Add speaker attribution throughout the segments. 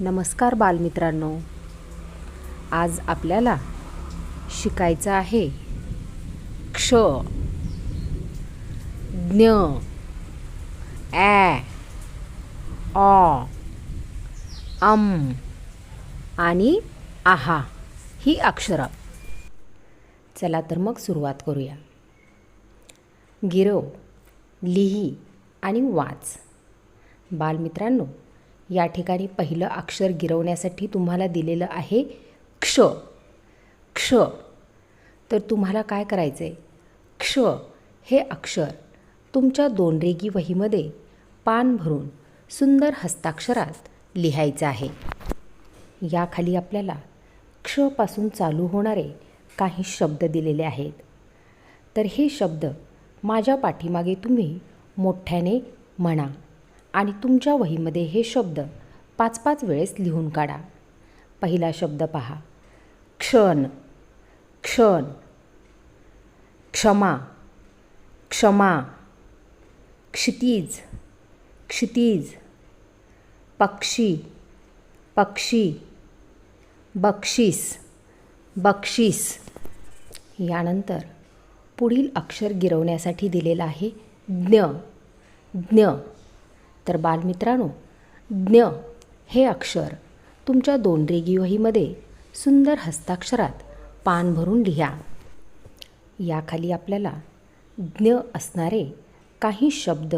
Speaker 1: नमस्कार बालमित्रांनो. आज आपल्याला शिकायचं आहे क्ष ज्ञ ॲ ऑ अम आणि आहा ही अक्षरं. चला तर मग सुरुवात करूया. गिरव लिही आणि वाच. बालमित्रांनो या ठिकाणी पहिलं अक्षर गिरवण्यासाठी तुम्हाला दिलेलं आहे क्ष. क्ष. तर तुम्हाला काय करायचं आहे क्ष हे अक्षर तुमच्या दोन रेगी वहीमध्ये पान भरून सुंदर हस्ताक्षरात लिहायचं आहे. याखाली आपल्याला क्षपासून चालू होणारे काही शब्द दिलेले आहेत. तर हे शब्द माझ्या पाठीमागे तुम्ही मोठ्याने म्हणा. आणि तुमच्या वहीमध्ये हे शब्द पाच पाच वेळेस लिहून काढा. पहिला शब्द पहा. क्षण. क्षण. क्षमा. क्षमा. क्षितिज. क्षितिज. पक्षी. पक्षी. बक्षीस. बक्षीस. यानंतर पुढील अक्षर गिरवण्यासाठी दिलेलं आहे ज्ञ. ज्ञ. तर बालमित्रांनो ज्ञ हे अक्षर तुमच्या दोन रेगी वहीमध्ये सुंदर हस्ताक्षरात पान भरून लिहा. याखाली आपल्याला ज्ञ असणारे काही शब्द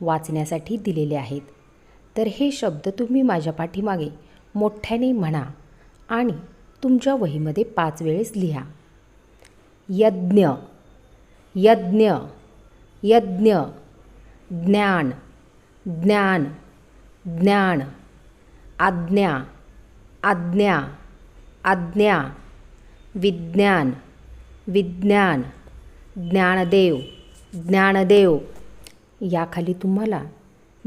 Speaker 1: वाचण्यासाठी दिलेले आहेत. तर हे शब्द तुम्ही माझ्या पाठीमागे मोठ्याने म्हणा आणि तुमच्या वहीमध्ये पाच वेळेस लिहा. यज्ञ यज्ञ यज्ञ ज्ञान. ज्ञान ज्ञान आज्ञा आज्ञा आज्ञा विज्ञान विज्ञान ज्ञानदेव ज्ञानदेव. याखाली तुम्हाला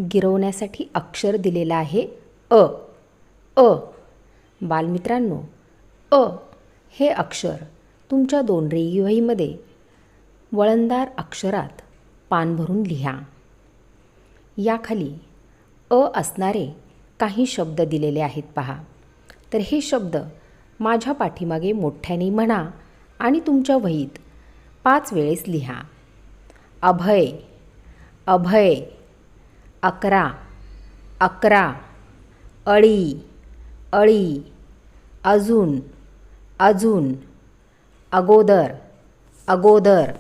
Speaker 1: गिरवण्यासाठी अक्षर दिलेलं आहे अ. अ. बालमित्रांनो अ हे अक्षर तुमच्या दोन रेगी वहीमध्ये वळणदार अक्षरात पान भरून लिहा. याखाली अ असणारे काही शब्द दिलेले आहेत पहा. तर हे शब्द माझ्या पाठीमागे मोठ्याने म्हणा आणि तुमच्या वहीत पाच वेळेस लिहा. अभय अभय अकरा अकरा अळी अळी अजून अजून अगोदर अगोदर.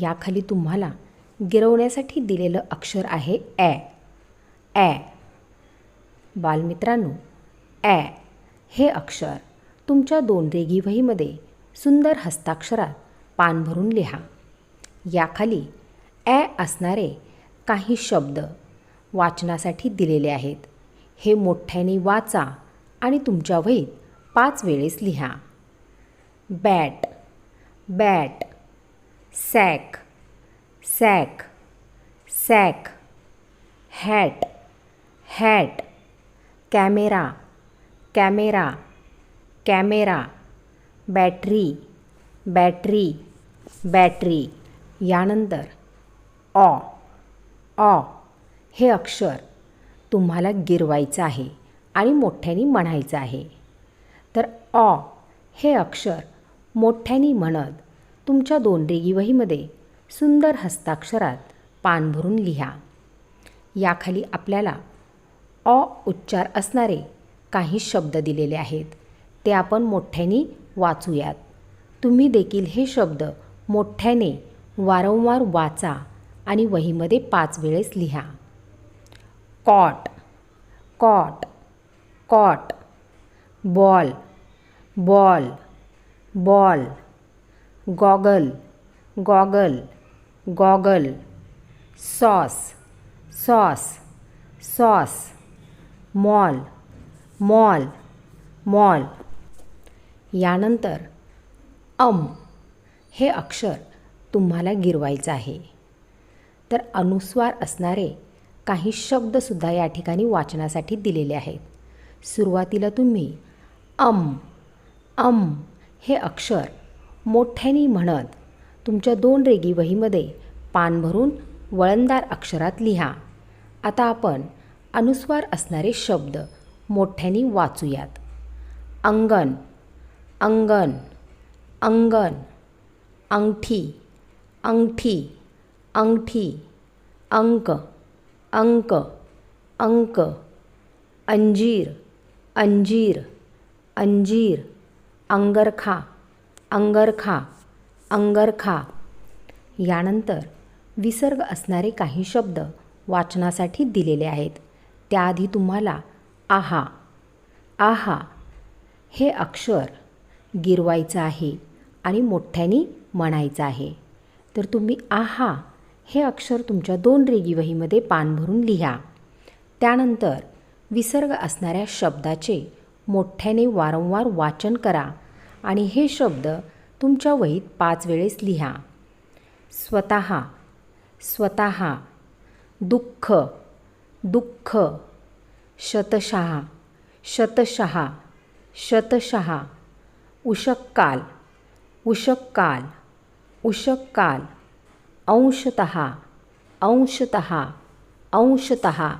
Speaker 1: याखाली तुम्हाला गिरवण्यासाठी दिलेलं अक्षर आहे ॲ. ॲ. बालमित्रांनो ॲ हे अक्षर तुमच्या दोन रेगी वहीमध्ये सुंदर हस्ताक्षरात पान भरून लिहा. याखाली ॲ असणारे काही शब्द वाचनासाठी दिलेले आहेत. हे मोठ्याने वाचा आणि तुमच्या वहीत पाच वेळेस लिहा. Bat bat sack sack sack hat hat camera camera camera battery battery battery यानंतर ऑ ऑ हे अक्षर तुम्हाला गिरवायचं आहे आणि मोठ्याने म्हणायचं आहे. तर ऑ हे अक्षर मोठ्याने म्हणत तुमच्या दोन रेगी वहीमध्ये सुंदर हस्ताक्षरात पान भरून लिहा. याखाली आपल्याला अ उच्चार असणारे काही शब्द दिलेले आहेत. ते आपण मोठ्याने वाचूयात. तुम्ही देखील हे शब्द मोठ्याने वारंवार वाचा आणि वहीमध्ये पाच वेळेस लिहा. Cot cot cot ball ball ball goggle goggle goggle sauce sauce sauce mall mall mall. यानंतर अम हे अक्षर तुम्हाला गिरवायचं आहे. तर अनुस्वार असणारे काही शब्दसुद्धा या ठिकाणी वाचनासाठी दिलेले आहेत. सुरुवातीला तुम्ही अम अम हे अक्षर मोठ्याने म्हणत तुमच्या दोन रेगी वहीमध्ये पान भरून वळणदार अक्षरात लिहा. आता आपण अनुस्वार असणारे शब्द मोठ्याने वाचूयात. अंगण अंगण अंगण अंगठी अंगठी अंगठी अंक अंक अंक अंजीर अंजीर अंजीर अंगरखा अंगरखा अंगरखा यानंतर विसर्ग असणारे काही शब्द वाचनासाठी दिलेले आहेत. त्याआधी तुम्हाला आहा. आहा हे अक्षर गिरवायचं आहे आणि मोठ्यानी म्हणायचं आहे. तर तुम्ही आहा हे अक्षर तुमच्या दोन रेगीवहीमध्ये पान भरून लिहा. त्यानंतर विसर्ग असणाऱ्या शब्दाचे मोठ्याने वारंवार वाचन करा आणि हे शब्द तुमच्या वहीत पाच वेळेस लिहा. स्वतः स्वतः दुःख दुःख शतशहा शतशहा शतशहा उषक्काल उषक्काल उषक्काल अंशतः अंशतः अंशतः